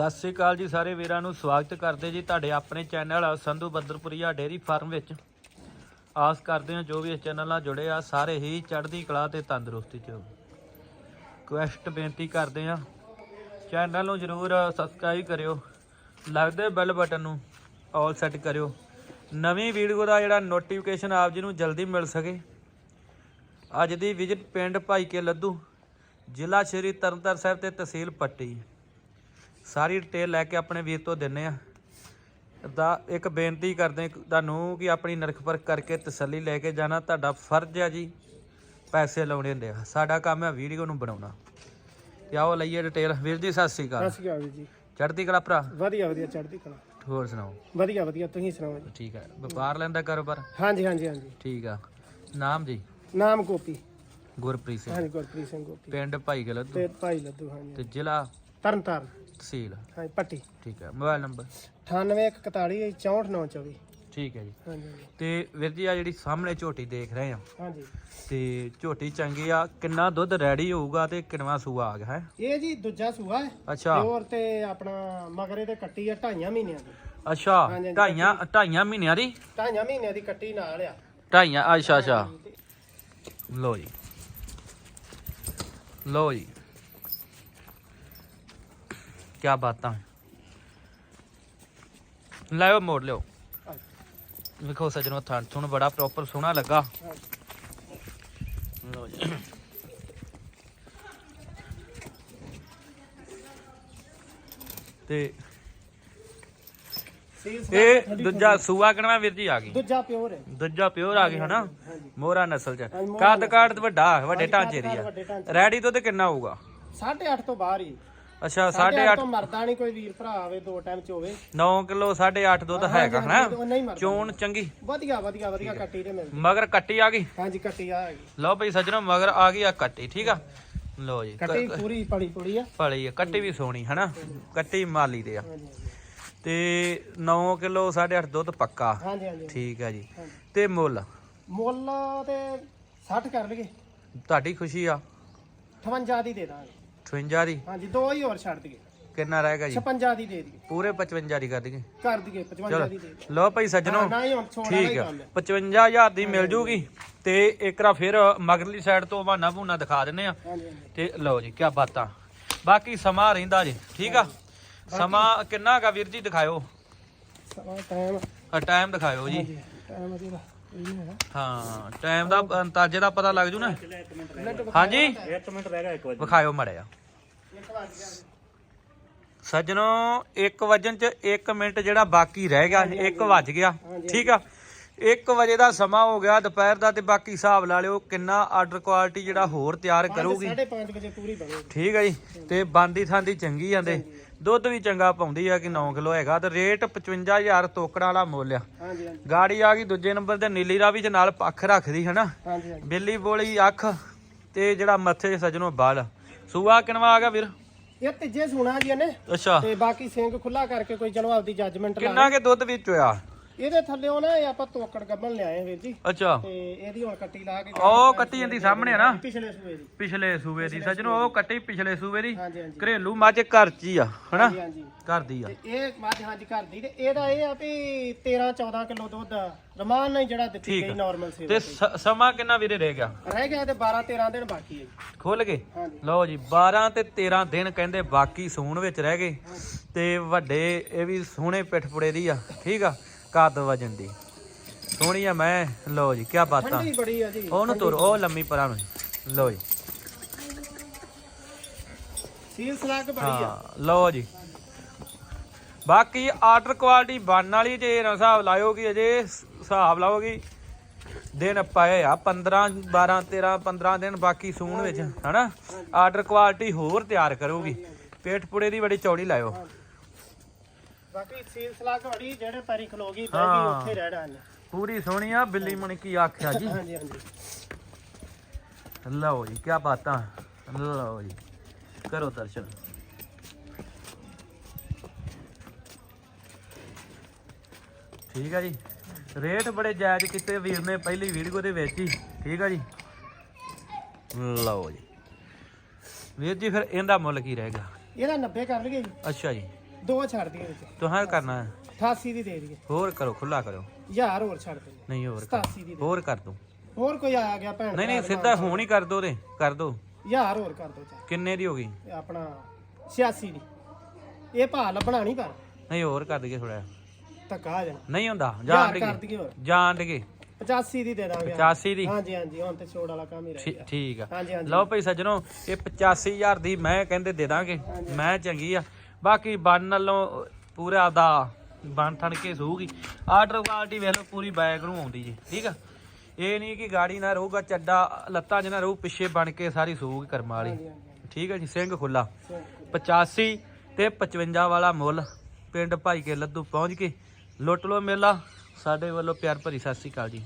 ਸਤਿ ਸ੍ਰੀ ਅਕਾਲ ਜੀ ਸਾਰੇ ਵੀਰਾਂ ਨੂੰ, ਸਵਾਗਤ ਕਰਦੇ ਜੀ ਤੁਹਾਡੇ ਆਪਣੇ channel Sandhu Badarpuria dairy farm ਵਿੱਚ। ਆਸ ਕਰਦੇ ਹਾਂ ਜੋ ਵੀ ਇਸ ਚੈਨਲ ਨਾਲ ਜੁੜੇ ਆ, ਸਾਰੇ ਹੀ ਚੜ੍ਹਦੀ ਕਲਾ ਤੇ ਤੰਦਰੁਸਤੀ ਚ ਕੁਐਸਟ ਬੇਨਤੀ ਕਰਦੇ ਆ ਚੈਨਲ ਨੂੰ ਜਰੂਰ ਸਬਸਕ੍ਰਾਈਬ ਕਰਿਓ, ਲੱਗਦੇ ਬੈਲ ਬਟਨ ਨੂੰ ਆਲ ਸੈੱਟ ਕਰਿਓ। ਨਵੀਂ ਵੀਡੀਓ ਦਾ ਜਿਹੜਾ ਨੋਟੀਫਿਕੇਸ਼ਨ ਆਪ ਜੀ ਨੂੰ ਜਲਦੀ ਮਿਲ ਸਕੇ। ਅੱਜ ਦੀ ਵਿਜ਼ਿਟ ਪਿੰਡ ਭਾਈਕੇ ਲੱਦੂ, ਜ਼ਿਲ੍ਹਾ ਸ਼੍ਰੀ ਤਰਨਤਾਰਨ ਸਾਹਿਬ ਤੇ ਤਹਿਸੀਲ ਪੱਟੀ। ਸਾਰੀ ਡਿਟੇਲ ਲੈ ਕੇ ਆਪਣੇ ਵੀਰ ਤੋਂ ਦਿੰਨੇ ਆ। ਦਾ ਇੱਕ ਬੇਨਤੀ ਕਰਦੇ ਹਾਂ ਤੁਹਾਨੂੰ ਕਿ ਆਪਣੀ ਨਰਖ ਪਰਖ ਕਰਕੇ ਤਸੱਲੀ ਲੈ ਕੇ ਜਾਣਾ। ਤੁਹਾਡਾ ਫਰਜ਼ ਆ ਜੀ ਪੈਸੇ ਲਾਉਣੇ ਹੁੰਦੇ ਆ। ਸਾਡਾ ਕੰਮ ਹੈ ਵੀਡੀਓ ਨੂੰ ਬਣਾਉਣਾ। ਤੇ ਆਓ ਲਈਏ ਡਿਟੇਲ ਵੀਰ ਜੀ ਸਤਿ ਸ੍ਰੀ ਅਕਾਲ। ਸਤਿ ਸ਼੍ਰੀ ਅਕਾਲ ਜੀ। ਚੜ੍ਹਦੀ ਕਲਾ ਭਰਾ? ਵਧੀਆ ਵਧੀਆ ਚੜ੍ਹਦੀ ਕਲਾ। ਹੋਰ ਸੁਣਾਓ? ਵਧੀਆ ਵਧੀਆ ਤੁਸੀਂ ਸੁਣਾਓ ਜੀ? ਠੀਕ ਹੈ ਵਪਾਰ ਲੈਂਦਾ ਕਾਰੋਬਾਰ? ਹਾਂਜੀ ਹਾਂਜੀ ਹਾਂਜੀ। ਠੀਕ ਆ। ਨਾਮ ਜੀ? ਨਾਮ ਗੋਪੀ। ਗੁਰਪ੍ਰੀਤ ਸਿੰਘ। ਹਾਂਜੀ ਗੁਰਪ੍ਰੀਤ ਸਿੰਘ ਗੋਪੀ। ਪਿੰਡ ਭਾਈ ਗਲਤ ਤੇ ਭਾਈ ਲੱਦੂ ਹਾਂਜੀ। ਤੇ ਜ਼ਿਲ੍ਹਾ? ਤਰਨ ਤਾਰਨ ਤਹਿਸੀਲ। ਹਾਂਜੀ ਪੱਟੀ। ਠੀਕ ਹੈ ਮੋਬਾਈਲ ਨੰਬਰ? 9841 64924 ਠੀਕ ਹੈ ਜੀ। ਹਾਂਜੀ ਹਾਂਜੀ। ਤੇ ਵੀਰ ਜੀ ਆ ਜਿਹੜੀ ਸਾਹਮਣੇ ਝੋਟੀ ਦੇਖ ਰਹੇ ਆ ਹਾਂਜੀ। ਤੇ ਝੋਟੀ ਚੰਗੀ ਆ ਕਿੰਨਾ ਦੁੱਧ ਰੈਡੀ ਹੋਊਗਾ ਤੇ ਕਿੰਨਵਾ ਸੂਆ ਆ ਗਿਆ ਹੈ? ਇਹ ਜੀ ਦੂਜਾ ਸੂਆ ਹੈ। ਅੱਛਾ। ਪਿਓਰ ਤੇ ਆਪਣਾ ਮਗਰੇ ਤੇ ਕੱਟੀ ਆ ਢਾਈਆਂ ਮਹੀਨਿਆਂ ਦੀ। ਅੱਛਾ ਹਾਂਜੀ, ਢਾਈਆਂ ਢਾਈਆਂ ਮਹੀਨਿਆਂ ਦੀ? ਢਾਈਆਂ ਮਹੀਨਿਆਂ ਦੀ ਕੱਟੀ ਨਾਲ ਆ। ਢਾਈਆਂ ਅੱਛਾ ਅੱਛਾ। ਲੋ ਜੀ। ਲੋ ਜੀ। ਕੀ ਬਾਤਾਂ। ਲਾਓ ਮੋੜ ਲਿਓ। ਵੇਖੋ ਸਜਣੋ ਥਾਂ ਤੁਹਾਨੂੰ ਬੜਾ ਪ੍ਰੋਪਰ ਸੋਹਣਾ ਲੱਗਾ। ਲੋ ਜੀ। ਤੇ ਇਹ ਦੂਜਾ ਸੂਆ ਕਿਨਵਾ ਵੀਰ ਜੀ ਆ ਗਈ। ਦੂਜਾ ਪਿਓਰ ਹੈ। ਦੂਜਾ ਪਿਓਰ ਆ ਗਈ ਹਨਾ? ਮੋਹਰਾ ਨਸਲ ਚ। ਕੱਦ ਤੇ ਵੱਡਾ ਵੱਡੇ ਢਾਂਚੇ ਦੀ ਆ। ਰੈਡੀ ਦੁੱਧ ਕਿੰਨਾ ਹੋਊਗਾ? 8.5 ਤੋਂ ਬਾਹਰ ਹੀ। ਅੱਛਾ 8.5 8.5 ਤੋਂ ਮਰਦਾ ਨਹੀਂ ਕੋਈ ਵੀਰ ਭਰਾ ਆਵੇ ਦੋ ਟਾਈਮ ਚ ਹੋਵੇ। 9 ਕਿਲੋ 8.5 ਦੁੱਧ ਹੈਗਾ ਹਨਾ? ਚੋਣ ਚੰਗੀ। ਵਧੀਆ ਵਧੀਆ ਵਧੀਆ ਕੱਟੀ ਤੇ ਮਿਲਦੀ ਮਗਰ ਕੱਟੀ ਆ ਗਈ। ਹਾਂਜੀ ਕੱਟੀ ਆ ਹੈਗੀ ਲਓ ਭਈ ਸੱਜਣੋ ਮਗਰ ਆ ਗਈ ਆ ਕੱਟੀ ਠੀਕ ਆ? ਲਓ ਜੀ ਕੱਟੀ ਪੂਰੀ ਪੜੀ ਪੜੀ ਆ। ਭਲੀ ਆ ਕੱਟੀ ਵੀ ਸੋਹਣੀ ਹਨਾ? ਕੱਟੀ ਮਾਲੀ ਦੇ ਆ। ਤੇ 9 ਕਿਲੋ 8.5 ਦੁੱਧ ਪੱਕਾ। ਹਾਂਜੀ ਹਾਂਜੀ। ਠੀਕ ਆ ਜੀ। ਤੇ ਮੁੱਲ? ਮੁੱਲ ਤੇ 60 ਕਰ ਲਈਏ। ਤੁਹਾਡੀ ਖੁਸ਼ੀ ਆ। 58 ਦੀ ਦੇ ਦਾਂਗੇ। 58 ਦੀ? ਹਾਂਜੀ ਦੋ ਹੀ ਹੋਰ ਛੱਡ ਦਈਏ। ਕਿੰਨਾ ਰਹੇਗਾ ਜੀ? 56 ਦੀ ਦੇ ਦਈਏ। ਪੂਰੇ 55 ਦੀ ਕਰ ਦਈਏ। ਕਰ ਦਈਏ 55 ਦੀ ਦੇ ਦਈਏ। ਲਓ ਭਾਈ ਸੱਜਣੋ ਨਾ ਹੀ ਹੁਣ ਛੋੜਾ ਹੀ ਠੀਕ ਆ। ਕੰਮ ਹੈ। 55000 ਦੀ ਮਿਲ ਜੂਗੀ ਤੇ ਇੱਕਰਾ ਫਿਰ ਮਗਰਲੀ ਸਾਈਡ ਤੋਂ ਬਹਾਨਾ ਭੂਨਾ ਦਿਖਾ ਦਿੰਨੇ ਆ। ਹਾਂਜੀ ਹਾਂਜੀ। ਤੇ ਲਓ ਜੀ ਕੀ ਬਾਤਾਂ। ਬਾਕੀ ਸਮਾਂ ਰਹਿੰਦਾ ਜੀ ਠੀਕ ਆ? ਸਮਾਂ ਕਿੰਨਾ ਹੈਗਾ ਵੀਰ ਜੀ ਦਿਖਾਇਓ। ਸਮਾਂ ਟਾਈਮ ਟਾਈਮ ਦਿਖਾਇਓ ਜੀ। ਹਾਂਜੀ ਟਾਈਮ ਇਹਦਾ ਇਹ ਨਹੀਂ ਹੈਗਾ ਹਾਂ ਟਾਈਮ ਦਾ ਅੰਦਾਜ਼ੇ ਦਾ ਪਤਾ ਲੱਗ ਜੂ ਨਾ। ਹਾਂਜੀ। 1 ਮਿੰਟ ਰਹਿ ਗਿਆ 1 ਵਿਖਾਇਓ ਮੜਿਆ ਸੱਜਣੋ 1 ਵਜਨ ਚ 1 ਮਿੰਟ ਜਿਹੜਾ ਬਾਕੀ ਰਹਿ ਗਿਆ 1 ਵੱਜ ਗਿਆ ਠੀਕ ਆ? 1 ਵਜੇ ਦਾ ਸਮਾਂ ਹੋ ਗਿਆ ਦੁਪਹਿਰ ਦਾ ਤੇ ਬਾਕੀ ਹਿਸਾਬ ਲਾ ਲਿਓ ਕਿੰਨਾ ਆਰਡਰ ਕੁਆਲਿਟੀ ਜਿਹੜਾ ਹੋਰ ਤਿਆਰ ਕਰੂਗੀ। 5:30 ਵਜੇ ਪੂਰੀ ਬਣੇਗੀ। ਠੀਕ ਹੈ ਜੀ ਤੇ ਬਾਂਦੀ ਥਾਂਦੀ ਚੰਗੀ ਜਾਂਦੇ ਦੁੱਧ ਵੀ ਚੰਗਾ ਪਾਉਂਦੀ ਆ ਕਿ 9 ਕਿਲੋ ਹੈਗਾ ਤੇ ਰੇਟ 55000 ਤੋਕੜਾਂ ਵਾਲਾ ਮੁੱਲ ਆ। ਗਾੜੀ ਆ ਗਈ ਦੂਜੇ ਨੰਬਰ ਤੇ ਨੀਲੀ ਰਾਵੀ ਚ ਨਾਲ ਪੱਖ ਰੱਖਦੀ ਹਨਾ? ਬਿੱਲੀ ਬੋਲੀ ਅੱਖ ਤੇ ਜਿਹੜਾ ਮੱਥੇ ਸਜਣੋ ਬਾਲ। ਸੂਆ ਕਿਨਵਾ ਆ ਗਿਆ ਵੀਰ? ਇਹ ਤੀਜੇ ਸੁਣਾ ਜੀ ਇਹਨੇ। ਅੱਛਾ। ਤੇ ਬਾਕੀ ਸਿੰਘ ਖੁੱਲਾ ਕਰਕੇ ਕੋਈ ਚਲੋ ਆਪਦੀ ਜੱਜਮੈਂਟ ਲਾ ਕਿੰਨਾ ਕੇ ਦੁੱਧ ਵਿੱਚ ਹੋਇਆ? ਇਹਦੇ ਥੱਲੇੋਂ ਨਾ ਇਹ ਆਪਾਂ ਤੋਕੜ ਗੱਬਣ ਲਿਆਏ ਵੀਰ ਜੀ। ਅੱਛਾ। ਤੇ ਇਹਦੀ ਹੁਣ ਕੱਟੀ ਲਾ ਕੇ ਉਹ ਕੱਟੀ ਜਾਂਦੀ ਸਾਹਮਣੇ ਆ ਨਾ। ਪਿਛਲੇ ਸੂਏ ਦੀ। ਪਿਛਲੇ ਸੂਬੇ ਦੀ ਸਜਣੋ ਉਹ ਕੱਟੀ ਪਿਛਲੇ ਸੂਬੇ ਦੀ। ਹਾਂਜੀ ਹਾਂਜੀ। ਘਰੇਲੂ ਮੱਝ ਘਰ ਚ ਹੀ ਆ ਹਨਾ? ਹਾਂਜੀ ਹਾਂਜੀ। ਘਰ ਦੀ ਆ। ਤੇ ਇਹ ਮੱਝ ਹਾਂਜੀ ਘਰ ਦੀ ਤੇ ਇਹਦਾ ਇਹ ਆ ਵੀ 13 14 ਕਿਲੋ ਦੁੱਧ ਰਮਾਨ ਨਾਲ ਹੀ ਜਿਹੜਾ ਦਿੱਤੀ ਠੀਕ ਗਈ ਆ। ਨਾਰਮਲ ਸੇਵਾ ਤੇ ਸ- ਸਮਾਂ ਕਿੰਨਾ ਵੀਰੇ ਰਹਿ ਗਿਆ? ਰਹਿ ਗਿਆ ਤੇ 12 13 ਦਿਨ ਬਾਕੀ ਹੈ ਜੀ। ਖੁੱਲ ਗਏ? ਹਾਂਜੀ। ਲਓ ਜੀ 12 ਤੇ 13 ਦਿਨ ਕਹਿੰਦੇ ਬਾਕੀ ਸੂਣ ਵਿੱਚ ਰਹਿ ਗਏ। ਤੇ ਵੱਡੇ ਇਹ ਵੀ ਸੋਹਣੇ ਪਿੱਠਪੁੜੇ ਦੀ ਆ ਠੀਕ ਆ? ਕੱਦ ਵਜਨ ਦੀ। ਸੋਹਣੀ ਆ ਮੈਂ ਲਓ ਜੀ ਕੀ ਬਾਤਾਂ। ਠੰਡੀ ਬੜੀ ਆ ਜੀ। ਉਹਨੂੰ ਤੁਰ ਉਹ ਲੰਮੀ ਪਰਾਂ ਨੂੰ। ਲਓ ਜੀ। ਸੀਲ ਸਲਾਕ ਬੜੀ ਆ। ਹਾਂ ਲਓ ਜੀ। ਬਾਕੀ ਆਰਡਰ ਕੁਆਲਿਟੀ ਬਣਨ ਵਾਲੀ ਜੇ ਨਾ ਹਿਸਾਬ ਲਾਇਓ ਕਿ ਅਜੇ ਹਿਸਾਬ ਲਾਓਗੀ ਦਿਨ ਪਏ ਆ 15 12 13 15 ਦਿਨ ਬਾਕੀ ਸੂਣ ਵਿੱਚ ਹਨਾ? ਆਰਡਰ ਕੁਆਲਿਟੀ ਹੋਰ ਤਿਆਰ ਕਰੂਗੀ। ਪੇਟ ਪੁੜੇ ਦੀ ਬੜੀ ਚੌੜੀ ਲਾਇਓ। ਬਾਕੀ ਜਿਹੜੇ ਪੈਰੀ ਖਲੋਗੀ ਬਹਿ ਹਾਂ। ਗਈ ਉੱਥੇ ਰਹਿਣਾ ਇਹਨੇ। ਪੂਰੀ ਸੋਹਣੀ ਆ ਬਿੱਲੀ ਮਣ ਕੀ ਆਖਿਆ ਜੀ। ਹਾਂਜੀ ਹਾਂਜੀ। ਲਓ ਜੀ ਕੀ ਬਾਤਾਂ। ਲਓ ਜੀ ਕਰੋ ਦਰਸ਼ਨ। ਠੀਕ ਆ ਜੀ। ਰੇਟ ਬੜੇ ਜਾਇਜ਼ ਕੀਤੇ ਵੀਰ ਨੇ ਪਹਿਲੀ ਵੀਡੀਓ ਦੇ ਵਿੱਚ ਹੀ। ਠੀਕ ਆ ਜੀ। ਲਓ ਜੀ। ਵੀਰ ਜੀ ਫਿਰ ਇਹਦਾ ਮੁੱਲ ਕੀ ਰਹੇਗਾ ਇਹਦਾ 90 ਕਰ ਲਈਏ ਜੀ। ਅੱਛਾ ਜੀ। ਦੋ ਛੱਡ ਦਈਏ ਵਿੱਚ ਤੁਹਾਂ ਕਰਨਾ ਹੈ। 88 ਦੀ ਦੇ ਦਈਏ। ਹੋਰ ਕਰੋ ਖੁੱਲਾ ਕਰੋ ਹਜ਼ਾਰ ਹੋਰ ਛੱਡ ਦੇ ਨਹੀਂ ਹੋਰ ਕਰ। 87 ਦੀ ਦੇ ਹੋਰ ਕਰ ਦੋ। ਹੋਰ ਕੋਈ ਆ ਗਿਆ ਭੈਣ ਨਹੀਂ ਨਹੀਂ ਸਿੱਧਾ ਫੋਨ ਹੀ ਕਰ ਦੋ ਰੇ ਕਰ ਦੋ। ਹਜ਼ਾਰ ਹੋਰ ਕਰ ਦੋ ਕਿੰਨੇ ਦੀ ਹੋ ਗਈ? ਇਹ ਆਪਣਾ 86 ਦੀ। ਇਹ ਭਾ ਲੱਭਣਾ ਨਹੀਂ ਪਰ ਨਹੀਂ ਹੋਰ ਕਰ ਦਈਏ ਥੋੜਾ ਧੱਕਾ ਆ ਜਾਣਾ। ਨਹੀਂ ਹੁੰਦਾ ਜਾਣ ਦੇ ਦਈਏ ਹੋਰ। ਜਾਣ ਦੇ 85 ਦੀ ਦੇ ਦਾਂਗੇ। 85 ਦੀ। ਹਾਂਜੀ ਹਾਂਜੀ ਹੁਣ ਤੇ ਛੋੜ ਵਾਲਾ ਕੰਮ ਹੀ ਰਹਿ ਠੀ- ਗਿਆ। ਠੀਕ ਆ। ਹਾਂਜੀ ਹਾਂਜੀ। ਲਓ ਭਾਈ ਸੱਜਣੋ ਇਹ 85000 ਦੀ ਮੈਂ ਕਹਿੰਦੇ ਦੇ ਦਾਂਗੇ। ਮੈਂ ਚੰਗੀ ਆ। ਬਾਕੀ ਬਨ ਨਾਲੋਂ ਪੂਰਾ ਦਾ ਬਨ ਥਣ ਕੇ ਸੂਗੀ ਆਰਡਰ ਕੁਆਲਿਟੀ ਵੇਖ ਲਓ ਪੂਰੀ ਬੈਗ ਨੂੰ ਆਉਂਦੀ ਜੀ ਠੀਕ ਆ? ਇਹ ਨਹੀਂ ਕਿ ਗਾੜੀ ਨਾ ਰਹੂਗਾ ਚੱਡਾ ਲੱਤਾਂ 'ਚ ਨਾ ਰਹੂ ਪਿੱਛੇ ਬਣ ਕੇ ਸਾਰੀ ਸੂਗ ਕਰਮ ਵਾਲੀ। ਠੀਕ ਆ ਜੀ ਸਿੰਘ ਖੁੱਲਾ ਹਾਂਜੀ। 85 ਤੇ 55 ਵਾਲਾ ਮੁੱਲ ਪਿੰਡ ਭਾਈ ਕੇ ਲੱਦੂ ਪਹੁੰਚ ਕੇ ਲੁੱਟ ਲੋ ਮੇਲਾ ਸਾਡੇ ਵੱਲੋਂ ਪਿਆਰ ਭਰੀ ਸਤਿ ਸ੍ਰੀ ਅਕਾਲ ਜੀ।